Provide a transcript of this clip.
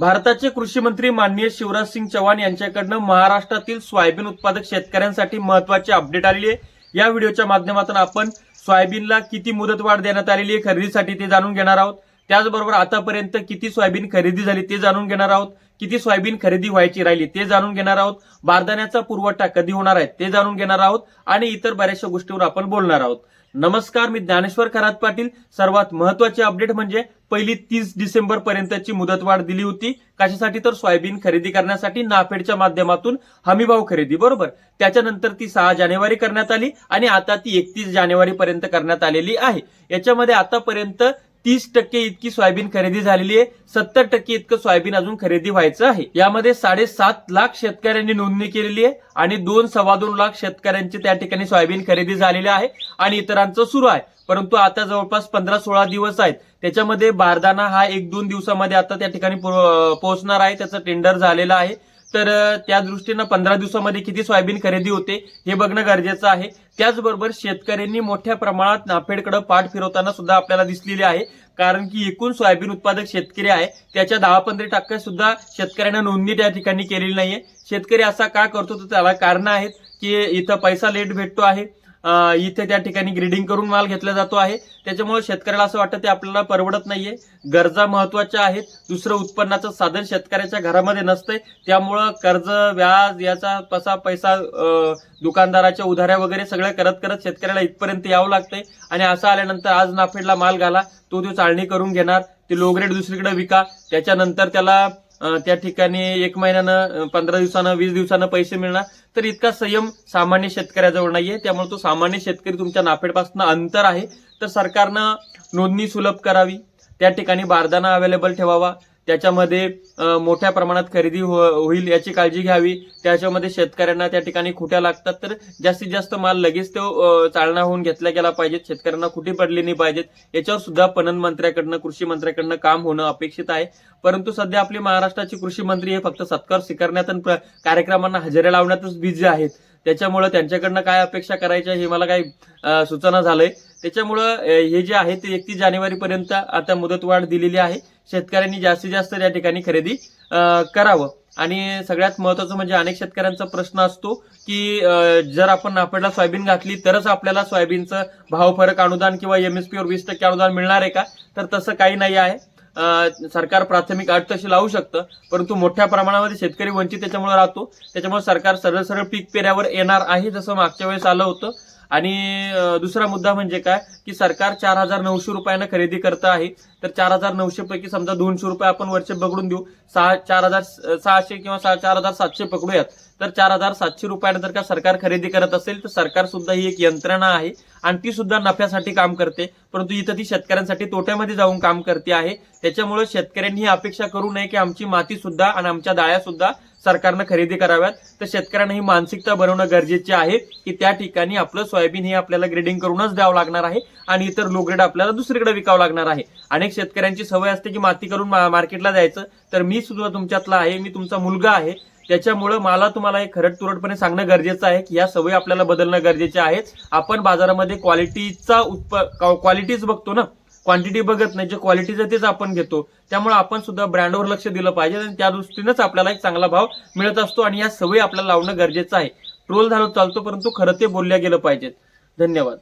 भारताचे कृषी मंत्री माननीय शिवराज सिंग चौहान यांच्याकडनं महाराष्ट्रातील सोयाबीन उत्पादक शेतकऱ्यांसाठी महत्वाची अपडेट आलेली आहे. या व्हिडिओच्या माध्यमातून आपण सोयाबीनला किती मुदतवाढ देण्यात आलेली आहे खरेदीसाठी ते जाणून घेणार आहोत. त्याचबरोबर आतापर्यंत किती सोयाबीन खरेदी झाली ते जाणून घेणार आहोत. किती सोयाबीन खरेदी व्हायची राहिली ते जाणून घेणार आहोत. बारदाण्याचा पुरवठा कधी होणार आहे ते जाणून घेणार आहोत आणि इतर बऱ्याचशा गोष्टीवर आपण बोलणार आहोत. नमस्कार मी ज्ञानेश्वर खरात पाटील. सर्वात महत्वाची अपडेट म्हणजे पहिली तीस डिसेंबर पर्यंतची मुदतवाढ दिली होती. कशासाठी? तर सोयाबीन खरेदी करण्यासाठी नाफेडच्या माध्यमातून हमीभाव खरेदी बरोबर? त्याच्यानंतर ती सहा जानेवारी करण्यात आली आणि आता ती एकतीस जानेवारी पर्यंत करण्यात आलेली आहे. याच्यामध्ये आतापर्यंत तीस टक्के इतकी सोयाबीन खरेदी झालेली आहे. सत्तर टक्के इतकं सोयाबीन अजून खरेदी व्हायचं आहे. यामध्ये साडेसात लाख शेतकऱ्यांनी नोंदणी केलेली आहे आणि दोन सव्वा दोन लाख शेतकऱ्यांची त्या ठिकाणी सोयाबीन खरेदी झालेली आहे आणि इतरांचं सुरू आहे. परंतु आता जवळपास पंधरा सोळा दिवस आहेत. त्याच्यामध्ये बारदाना हा एक दोन दिवसामध्ये आता त्या ठिकाणी पो- पोहोचणार आहे. त्याचं टेंडर झालेलं आहे. तर त्या दृष्टीनं पंधरा दिवसामध्ये किती सोयाबीन खरेदी होते हे बघणं गरजेचं आहे. त्याचबरोबर शेतकऱ्यांनी मोठ्या प्रमाणात नाफेडकडे पाठ फिरवताना सुद्धा आपल्याला दिसलेली आहे. कारण की एकूण सोयाबीन उत्पादक शेतकरी आहे. त्याच्या दहा पंधरा टक्के सुद्धा शेतकऱ्यांना नोंदणी त्या ठिकाणी केलेली नाहीये. शेतकरी असा का करतो तर त्याला कारण आहेत की इथं पैसा लेट भेटतो आहे. इथे त्या ठिकाणी ग्रेडिंग करून माल घेतला जातो आहे. त्याच्यामुळे शेतकऱ्याला असं वाटतं ते आपल्याला परवडत नाहीये. गरजा महत्त्वाच्या आहेत. दुसरं उत्पन्नाचं साधन शेतकऱ्याच्या घरामध्ये नसतंय. त्यामुळं कर्ज व्याज याचा कसा पैसा दुकानदाराच्या उधाऱ्या वगैरे सगळं करत करत शेतकऱ्याला इथपर्यंत यावं लागतंय. आणि असं आल्यानंतर आज नाफेडला माल घाला. तो तो चाळणी करून घेणार. ते लोगरेट दुसरीकडे विका. त्याच्यानंतर त्याला त्या ठिकाणी एक महिन्यानं पंधरा दिवसानं वीस दिवसानं पैसे मिळणार. तर इतका संयम सामान्य शेतकऱ्याजवळ नाहीये. त्यामुळे तो सामान्य शेतकरी तुमच्या नाफेडपासून अंतर आहे. तर सरकारनं नोंदणी सुलभ करावी. त्या ठिकाणी बारदाना अवेलेबल ठेवावा. त्याच्यामध्ये मोठ्या प्रमाणात खरेदी हो- होईल याची काळजी घ्यावी. त्याच्यामध्ये शेतकऱ्यांना त्या ठिकाणी खुट्या लागतात. तर जास्तीत जास्त माल लगेच तो चालना होऊन घेतला गेला पाहिजेत शेतकऱ्यांना खुटी पडली नाही पाहिजेत. याच्यावर सुद्धा पणन मंत्र्याकडनं कृषी मंत्र्याकडनं काम होणं अपेक्षित आहे. परंतु सध्या आपली महाराष्ट्राचे कृषी मंत्री हे फक्त सत्कार स्वीकारण्यात आणि प्र- कार्यक्रमांना हजेऱ्या लावण्यातच बिझी आहेत. त्याच्यामुळं त्यांच्याकडनं काय अपेक्षा करायच्या हे मला काही सूचना झालंय. त्याच्यामुळं हे जे आहे ते एकतीस जानेवारी पर्यंत आता मुदतवाढ दिलेली आहे. शेतकऱ्यांनी जास्तीत जास्त या ठिकाणी खरेदी करावं. आणि सगळ्यात महत्वाचं म्हणजे अनेक शेतकऱ्यांचा प्रश्न असतो की जर आपण नाफेडला सोयाबीन घातली तरच आपल्याला सोयाबीनचं भाव फरक अनुदान किंवा एम एस वर वीस टक्के अनुदान मिळणार आहे का? तर तसं काही नाही आहे. सरकार प्राथमिक अट तशी लावू शकतं परंतु मोठ्या प्रमाणामध्ये शेतकरी वंचित त्याच्यामुळे राहतो. त्याच्यामुळे सरकार सरळ सरळ पीक पेऱ्यावर येणार आहे जसं मागच्या वेळेस आलं होतं. आणि दुसरा मुद्दा म्हणजे काय? की सरकार चार हजार नऊशे रुपयानं खरेदी करत आहे. तर चार हजार नऊशे पैकी समजा दोनशे रुपये आपण वरचे पकडून देऊ. सहा चार हजार सहाशे किंवा सहा चार हजार सातशे पकडूयात. तर चार हजार सातशे रुपयानं जर का सरकार खरेदी करत असेल तर सरकार सुद्धा ही एक यंत्रणा आहे. आणि ती सुद्धा नफ्यासाठी काम करते. परंतु इथं ती शेतकऱ्यांसाठी तोट्यामध्ये जाऊन काम करते आहे. त्याच्यामुळे शेतकऱ्यांनी ही अपेक्षा करू नये की आमची माती सुद्धा आणि आमच्या डाळ्या सुद्धा सरकारनं खरेदी कराव्यात तर शेतकऱ्यांना ही मानसिकता बनवणं गरजेचे आहे की त्या ठिकाणी आपलं सोयाबीन हे आपल्याला ग्रेडिंग करूनच द्यावं लागणार आहे आणि इतर लो ग्रेड आपल्याला दुसरीकडे विकावं लागणार आहे. अनेक शेतकऱ्यांची सवय असते की माती करून मा- मार्केटला जायचं तर मी सुद्धा तुमच्यातला आहे मी तुमचा मुलगा आहे. त्याच्यामुळं मला तुम्हाला हे खरट तुरटपणे सांगणं गरजेचं आहे की या सवयी आपल्याला बदलणं गरजेचे आहे आपण बाजारामध्ये क्वालिटीचा उत्प क्वालिटीज बघतो ना क्वांटिटी बघत नाही जे क्वालिटीचं तेच आपण घेतो. त्यामुळे आपण सुद्धा ब्रँडवर लक्ष दिलं पाहिजे आणि त्या दृष्टीनेच आपल्याला एक चांगला भाव मिळत असतो आणि या सवयी आपल्याला लावणं गरजेचं आहे. ट्रोल झालं चालतो परंतु खरं ते बोलल्या गेलं पाहिजेत. धन्यवाद.